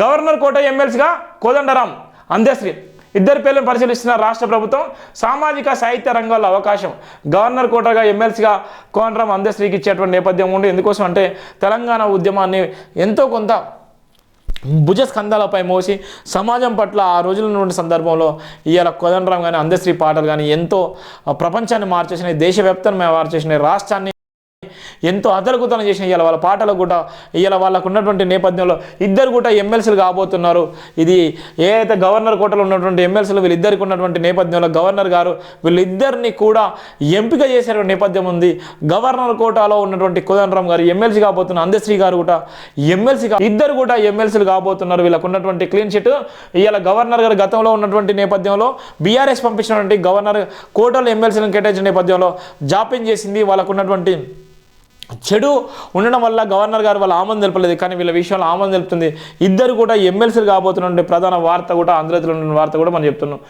Governor కోట ఎమ్మెల్సీగా కోదండరాం అందశ్రీ ఇద్దరు పేర్లను పరిశీలిస్తున్న రాష్ట్ర ప్రభుత్వం సామాజిక సాహిత్య రంగంలో అవకాశం. గవర్నర్ కోటగా ఎమ్మెల్సీగా కోనరాం అందశ్రీకి ఇచ్చేటువంటి నేపథ్యం ఉంది. ఎందుకోసం అంటే తెలంగాణ ఉద్యమాన్ని ఎంతో కొంత భుజ స్కంధాలపై మోసి సమాజం పట్ల ఆ రోజుల నుండి సందర్భంలో ఇవాళ కోదండరాం కానీ అందశ్రీ పాటలు కానీ ఎంతో ప్రపంచాన్ని మార్చేసినాయి దేశవ్యాప్తంగా మార్చేసినాయి రాష్ట్రాన్ని ఎంతో అదరకుతనం చేసిన ఇవాళ వాళ్ళ పాటలు కూడా ఇవాళ వాళ్ళకు ఉన్నటువంటి నేపథ్యంలో ఇద్దరు కూడా ఎమ్మెల్సీలు కాబోతున్నారు. ఇది ఏదైతే గవర్నర్ కోటలో ఉన్నటువంటి ఎమ్మెల్సీలు వీళ్ళిద్దరికి ఉన్నటువంటి నేపథ్యంలో గవర్నర్ గారు వీళ్ళిద్దరిని కూడా ఎంపిక చేసే నేపథ్యం ఉంది. గవర్నర్ కోటాలో ఉన్నటువంటి కోదండరామ్ గారు ఎమ్మెల్సీ కాబోతున్న అందశ్రీ గారు కూడా ఎమ్మెల్సీ ఇద్దరు కూడా ఎమ్మెల్సీలు కాబోతున్నారు. వీళ్ళకు ఉన్నటువంటి క్లీన్ చిట్ ఇవాళ గవర్నర్ గారు గతంలో ఉన్నటువంటి నేపథ్యంలో బీఆర్ఎస్ పంపించినటువంటి గవర్నర్ కోటలో ఎమ్మెల్సీలను కేటాయించిన నేపథ్యంలో జాప్యం చేసింది. వాళ్ళకు ఉన్నటువంటి చెడు ఉండడం వల్ల గవర్నర్ గారు వాళ్ళ ఆమోదం తెలపలేదు. కానీ వీళ్ళ విషయంలో ఆమోదం తెలుపుతుంది. ఇద్దరు కూడా ఎమ్మెల్సీలు కాబోతున్న ప్రధాన వార్త కూడా ఆంధ్రజ్యోతిలో ఉన్న వార్త కూడా మనం చెప్తున్నాం.